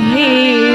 here.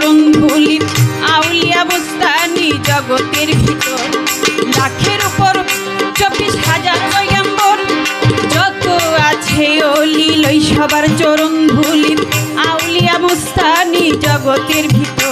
চরণ ধুলি, আউলিয়া বস্তানি জগতের ভিতর। লাখের উপর চব্বিশ হাজার পয়গাম্বর, যত আছে অলি লই সবার চরণ ধুলি, আউলিয়া মুস্তানি জগতের ভিতর।